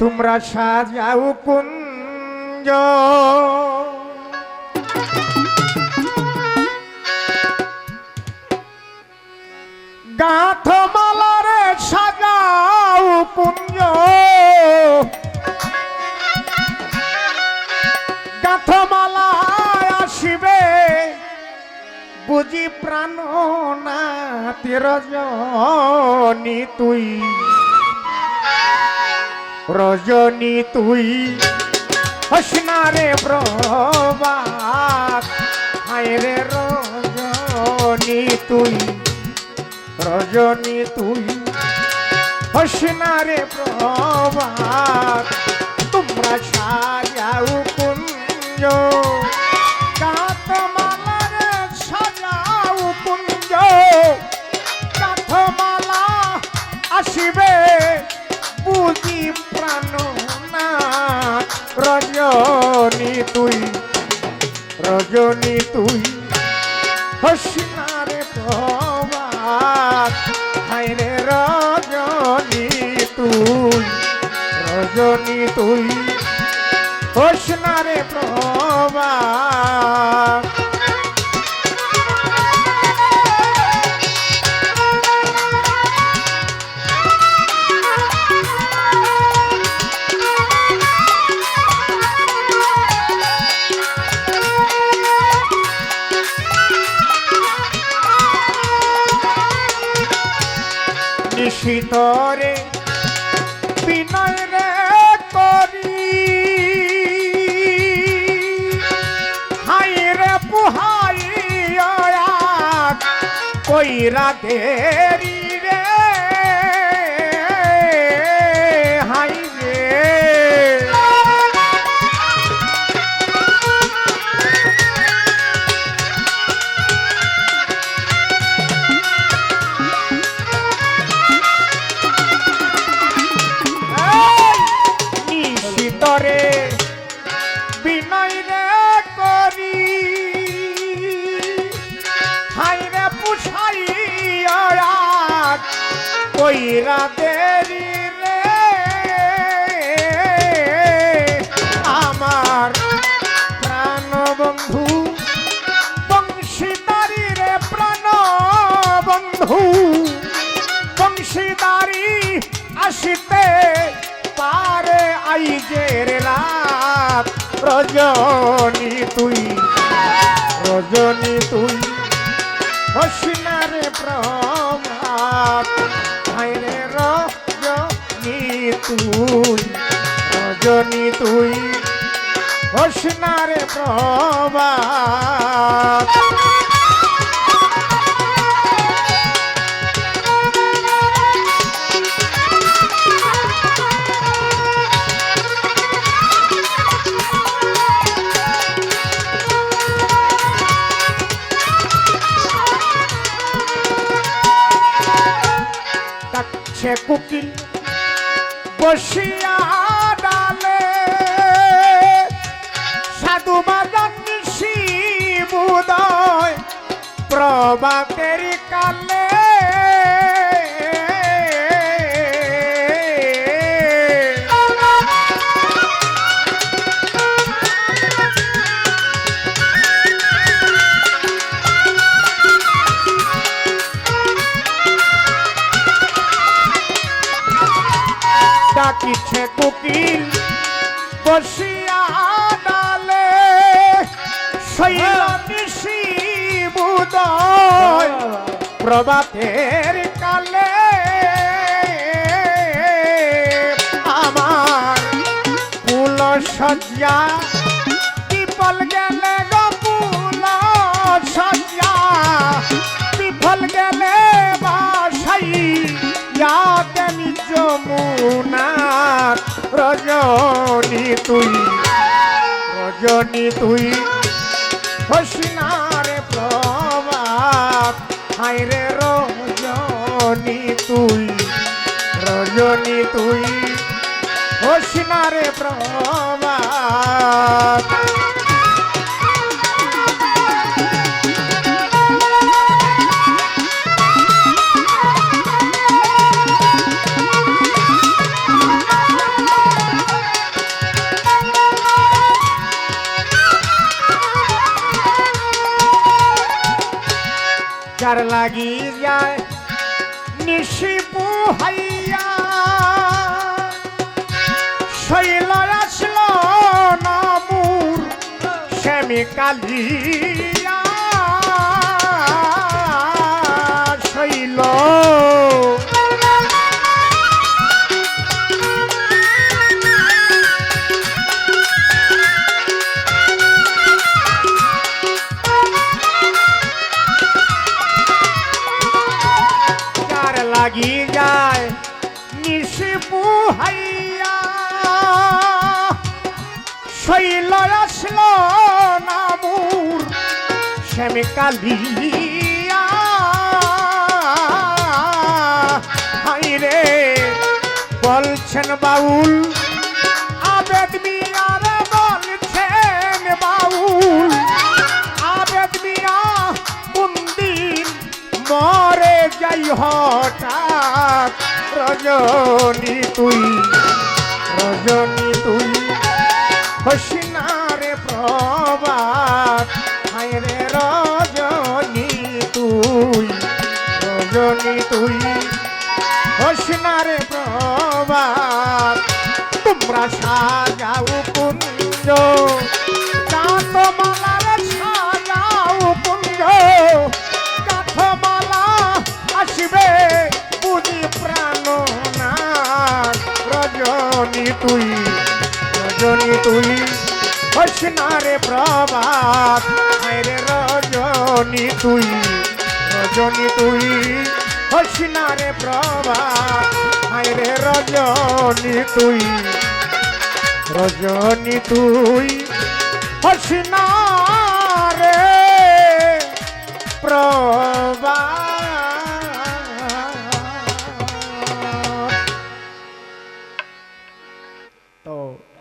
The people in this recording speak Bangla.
তোমরা সাজাও কুঞ্জ। গাঁথ মালারে সাজাও কুঞ্জ। গাঁথ মালায় আসিবে বুঝি প্রাণ না রজনী তুই। রজনী তুই। হসনারে প্রবাদ হায় রে রজনী তুই। রজনী তুই হসনারে প্রবাদ তোমরা সাজাও কুঞ্জ। তুই রজনী তুই হসিনারে প্রবাদ হায়রে রজনী তুই রজনী তুই হসিনারে প্রবাদ নিশিতরে বিনয় রে করি। হাই রে পুহাই কইরা দেরি। আসিতে পারে আইজের রাত। রজনী তুই রজনী তুই, হসিনারে হায়রে রজনী তুই রজনী তুই, হসিনারে প্রমাত ডাকছে কুকিল বসিয়া ডালে। সাধু বাজন শিবুদয় প্রভাতের কালে ডাকিছে কুকিল বসিয়া ডালে শৈল নিশি বুদয় প্রভাতের কালে। আমার ফুল সজ্জা রজনী তুই রজনী তুই। হসিনারে প্রভাব হাইরে রজনী তুই রজনী তুই। হসিনারে প্রভাত যার লাগি যায় নিশি পুহাইয়া শৈল আসল নামুর শ্যামি কালিয়া শৈল লাগি যায় নিশি পুহাইয়া শৈল আসল নামুর শ্যামে কালিয়া। হাই রে বলছেন বাউল, আবেদ মিয়ার বলছেন বাউল, আবেদ মিয়া কোনদিন মরে যাই হঠাৎ রজনী তুই রজনী তুই। হসিনারে প্রবাদ হায় রে রজনী তুই রজনী তুই। হসিনারে প্রবাদ তোমরা সাজাও নারে প্রভাত। মেরে রজনী তুই রজনী তুই হস নারে প্রভাত। রে রজনী তুই রজনী তুই হস নারে প্রভাত।